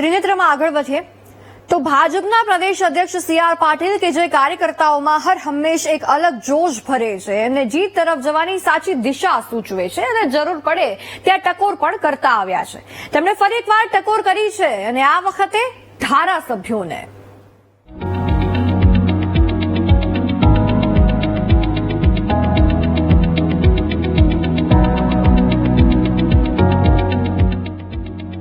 ત્રિનેત્રમાં આગળ વધીએ તો ભાજપના પ્રદેશ અધ્યક્ષ સી આર પાટીલ કે જે કાર્યકર્તાઓમાં હર હંમેશ એક અલગ જોશ ભરે છે અને જીત તરફ જવાની સાચી દિશા સૂચવે છે અને જરૂર પડે ત્યાં ટકોર પણ કરતા આવ્યા છે. તેમણે ફરી એકવાર ટકોર કરી છે અને આ વખતે ધારાસભ્યોને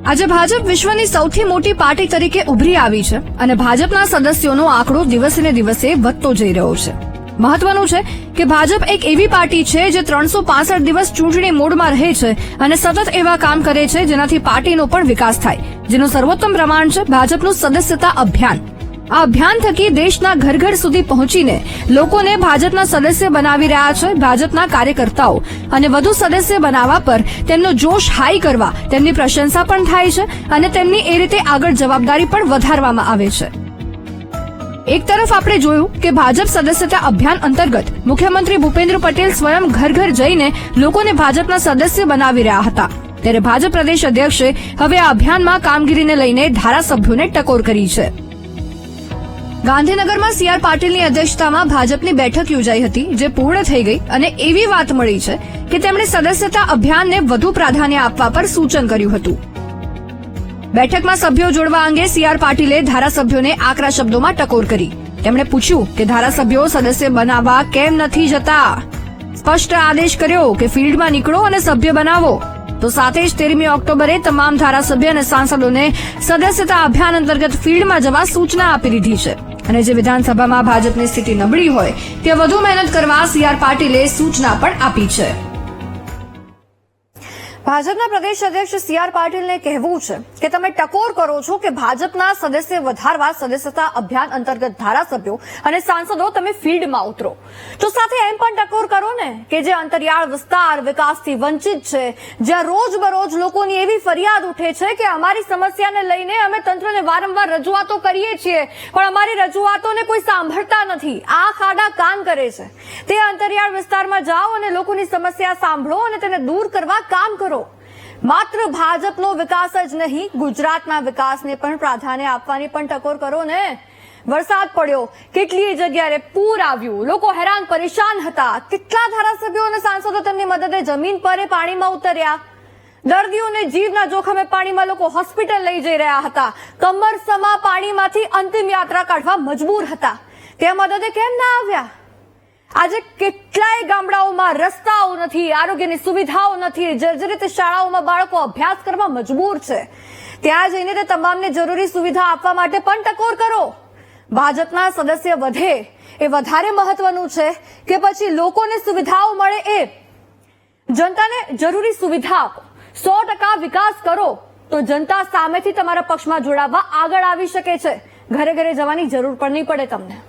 આજે ભાજપ વિશ્વની સૌથી મોટી પાર્ટી તરીકે ઉભરી આવી છે અને ભાજપના સદસ્યોનો આંકડો દિવસે ને દિવસે વધતો જઈ રહ્યો છે. મહત્વનું છે કે ભાજપ એક એવી પાર્ટી છે જે ત્રણસો દિવસ ચૂંટણી મોડમાં રહે છે અને સતત એવા કામ કરે છે જેનાથી પાર્ટીનો પણ વિકાસ થાય. જેનું સર્વોત્તમ પ્રમાણ છે ભાજપનું સદસ્યતા અભિયાન. આ અભિયાન થકી દેશના ઘર ઘર સુધી પહોંચીને લોકોને ભાજપના સદસ્ય બનાવી રહ્યા છે ભાજપના કાર્યકર્તાઓ. અને વધુ સદસ્ય બનાવવા પર તેમનો જોશ હાઈ કરવા તેમની પ્રશંસા પણ થાય છે અને તેમની એ રીતે આગળ જવાબદારી પણ વધારવામાં આવે છે. એક તરફ આપણે જોયું કે ભાજપ સદસ્યતા અભિયાન અંતર્ગત મુખ્યમંત્રી ભૂપેન્દ્ર પટેલ સ્વયં ઘર ઘર જઈને લોકોને ભાજપના સદસ્ય બનાવી રહ્યા હતા. ત્યારે ભાજપ પ્રદેશ અધ્યક્ષે હવે આ અભિયાનમાં કામગીરીને લઈને ધારાસભ્યોને ટકોર કરી છે. ગાંધીનગરમાં સી આર પાટીલની અધ્યક્ષતામાં ભાજપની બેઠક યોજાઈ હતી, જે પૂર્ણ થઈ ગઈ અને એવી વાત મળી છે કે તેમણે સદસ્યતા અભિયાનને વધુ પ્રાધાન્ય આપવા પર સૂચન કર્યું હતું. બેઠકમાં સભ્યો જોડવા અંગે સી આર પાટીલે ધારાસભ્યોને આકરા શબ્દોમાં ટકોર કરી. તેમણે પૂછ્યું કે ધારાસભ્યો સદસ્ય બનાવવા કેમ નથી જતા? સ્પષ્ટ આદેશ કર્યો કે ફિલ્ડમાં નીકળો અને સભ્ય બનાવો. તો સાથે જ તેરમી ઓક્ટોબરે તમામ ધારાસભ્ય અને સાંસદોને સદસ્યતા અભિયાન અંતર્ગત ફિલ્ડમાં જવા સૂચના આપી દીધી છે. અને જે વિધાનસભામાં ભાજપની સ્થિતિ નબળી હોય તે વધુ મહેનત કરવા સી આર પાટીલે સૂચના પણ આપી છે. ભાજપના પ્રદેશ અધ્યક્ષ સી આર પાટીલને કહેવું છે કે તમે ટકોર કરો છો કે ભાજપના સદસ્ય વધારવા સદસ્યતા અભિયાન અંતર્ગત ધારાસભ્યો અને સાંસદો તમે ફિલ્ડમાં ઉતરો. તો સાથે એમ પણ ટકોર કરો ને કે જે અંતરિયાળ વિસ્તાર વિકાસથી વંચિત છે, જ્યાં રોજબરોજ લોકોની એવી ફરિયાદ ઉઠે છે કે અમારી સમસ્યાને લઈને અમે તંત્રને વારંવાર રજૂઆતો કરીએ છીએ, પણ અમારી રજૂઆતોને કોઈ સાંભળતા નથી. આ ખાડા કામ કરે છે. તે અંતરિયાળ વિસ્તારમાં જાઓ અને લોકોની સમસ્યા સાંભળો અને તેને દૂર કરવા કામ કરો. માત્ર ભાજપનો વિકાસ જ નહીં, ગુજરાતના વિકાસને પણ પ્રાધાન્ય આપવાની પણ ટકોર કરો ને. વરસાદ પડ્યો, કેટલીય જગ્યાએ પૂર આવ્યું, લોકો હેરાન, પરેશાન હતા. કેટલા ધારાસભ્યો અને સાંસદો તેમની મદદે જમીન પર પાણીમાં ઉતર્યા. દર્દીઓને જીવના જોખમે પાણીમાં લોકો હોસ્પિટલ લઈ જઈ રહ્યા હતા. કમરસમા પાણીમાંથી અંતિમ યાત્રા કાઢવા મજબૂર હતા. તે મદદે કેમ ના આવ્યા? આજે કેટલાય ગામડાઓમાં રસ્તાઓ નથી, આરોગ્યની સુવિધાઓ નથી, જર્જરિત શાળાઓમાં બાળકો અભ્યાસ કરવા મજબૂર છે. ત્યાં જઈને તે તમામને જરૂરી સુવિધા આપવા માટે પણ ટકોર કરો. ભાજપના સદસ્ય વધે એ વધારે મહત્વનું છે કે પછી લોકોને સુવિધાઓ મળે એ. જનતાને જરૂરી સુવિધા આપો. સો ટકા વિકાસ કરો, તો જનતા સામેથી તમારા પક્ષમાં જોડાવા આગળ આવી શકે છે. ઘરે ઘરે જવાની જરૂર પણ નહીં પડે તમને.